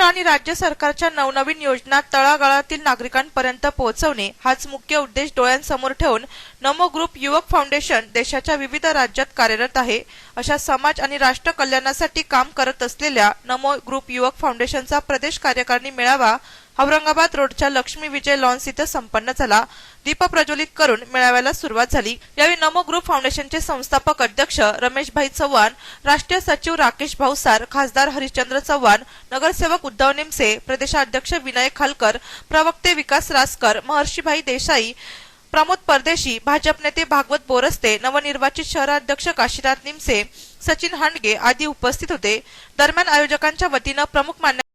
आणि राज्य सरकारच्या नवनवीन योजना तळागाळातील नागरिकांपर्यंत पोहोचवणे हाच मुख्य उद्देश डोळ्यांसमोर ठेवून नमो ग्रुप युवक फाउंडेशन देशाच्या विविध राज्यात कार्यरत आहे. अशा समाज आणि राष्ट्र कल्याणासाठी काम करत असलेल्या नमो ग्रुप युवक फाउंडेशनचा प्रदेश कार्यकारिणी मेळावा औरंगाबाद रोडच्या लक्ष्मी विजय लॉन्स इथं संपन्न झाला. दीप प्रज्वलित करून मेळाव्याला सुरुवात झाली. यावेळी नमो ग्रुप फाउंडेशनचे संस्थापक अध्यक्ष रमेशभाई चव्हाण राष्ट्रीय सचिव राकेश भाऊसार खासदार हरिश्चंद्र चव्हाण नगरसेवक उद्धव निमसे प्रदेशाध्यक्ष विनायक खालकर प्रवक्ते विकास रासकर महर्षीभाई देसाई प्रमोद परदेशी भाजप नेते भागवत बोरस्ते नवनिर्वाचित शहराध्यक्ष काशीनाथ निमसे सचिन हांडगे आदी उपस्थित होते. दरम्यान आयोजकांच्या वतीनं प्रमुख मान्य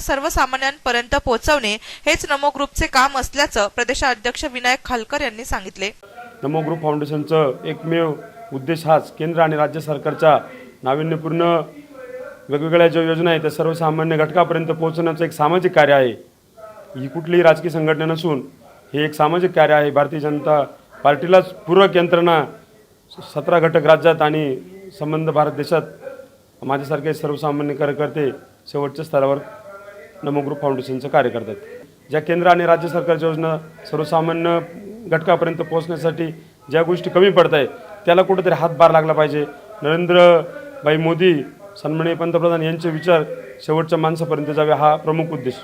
सर्वसामान्यांपर्यंत पोहोचवणे हेच नमो ग्रुपचे काम असल्याचं प्रदेशाध्यक्ष विनायक खालकर यांनी सांगितले. नमो ग्रुप फाउंडेशनचं एकमेव उद्देश हाच केंद्र आणि राज्य सरकारच्या नाविन्यपूर्ण वेगवेगळ्या ज्या योजना आहेत त्या सर्वसामान्य घटकापर्यंत पोहोचवण्याचं एक सामाजिक कार्य आहे. ही कुठलीही राजकीय संघटना नसून हे एक सामाजिक कार्य आहे. भारतीय जनता पार्टीलाच पूरक यंत्रणा सतरा घटक राज्यात आणि संबंध भारत देशात माझ्यासारखे सर्वसामान्य कार्यकर्ते शेवटच्या स्तरावर नमो ग्रुप फाउंडेशनचं कार्य करतात ज्या केंद्र आणि राज्य सरकारच्या योजना सर्वसामान्य घटकापर्यंत पोहोचण्यासाठी ज्या गोष्टी कमी पडत आहेत त्याला कुठेतरी हातभार लागला पाहिजे. नरेंद्रभाई मोदी सन्माननीय पंतप्रधान यांचे विचार शेवटच्या माणसापर्यंत जावे हा प्रमुख उद्देश.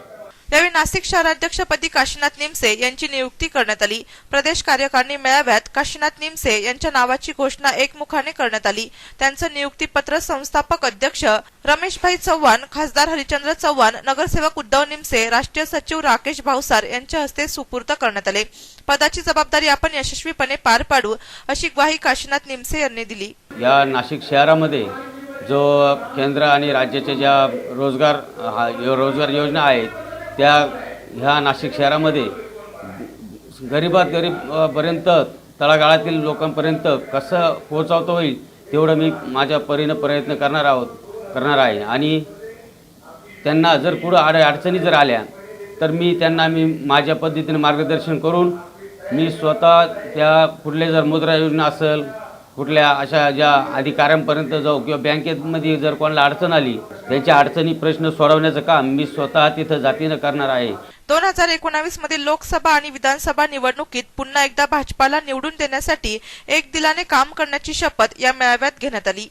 यावेळी नाशिक शहराध्यक्षपदी काशीनाथ निमसे यांची नियुक्ती करण्यात आली. प्रदेश कार्यकारिणी मेळाव्यात काशीनाथ निमसे यांच्या नावाची घोषणा एकमुखाने करण्यात आली. त्यांचं नियुक्तीपत्र संस्थापक अध्यक्ष रमेशभाई चव्हाण खासदार हरिचंद्र चव्हाण नगरसेवक उद्धव निमसे राष्ट्रीय सचिव राकेश भावसार यांच्या हस्ते सुपूर्द करण्यात आले. पदाची जबाबदारी आपण यशस्वीपणे पार पाडू अशी ग्वाही काशीनाथ निमसे यांनी दिली. या नाशिक शहरामध्ये जो केंद्र आणि राज्याच्या ज्या रोजगार हा रोजगार योजना आहेत त्या ह्या नाशिक शहरामध्ये गरीबात गरीबपर्यंत तळागाळातील लोकांपर्यंत कसं पोहोचवता होईल तेवढं मी माझ्या परीनं प्रयत्न करणार आहोत करणार आहे. आणि त्यांना जर पुढं आड अडचणी जर आल्या तर मी त्यांना मी माझ्या पद्धतीने मार्गदर्शन करून मी स्वतः त्या पुढले जर मुद्रा योजना असेल कुठल्या अशा ज्या अधिकाऱ्यांपर्यंत जाऊ किंवा बँकेमध्ये जर कोणाला अडचण आली त्यांच्या अडचणी प्रश्न सोडवण्याचं काम मी स्वतः तिथं जातीनं करणार आहे. दोन हजार एकोणावीसमध्ये लोकसभा आणि विधानसभा निवडणुकीत पुन्हा एकदा भाजपाला निवडून देण्यासाठी एक दिलाने काम करण्याची शपथ या मेळाव्यात घेण्यात आली.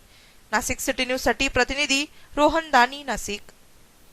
नाशिक सिटी न्यूजसाठी प्रतिनिधी रोहन दानी नाशिक.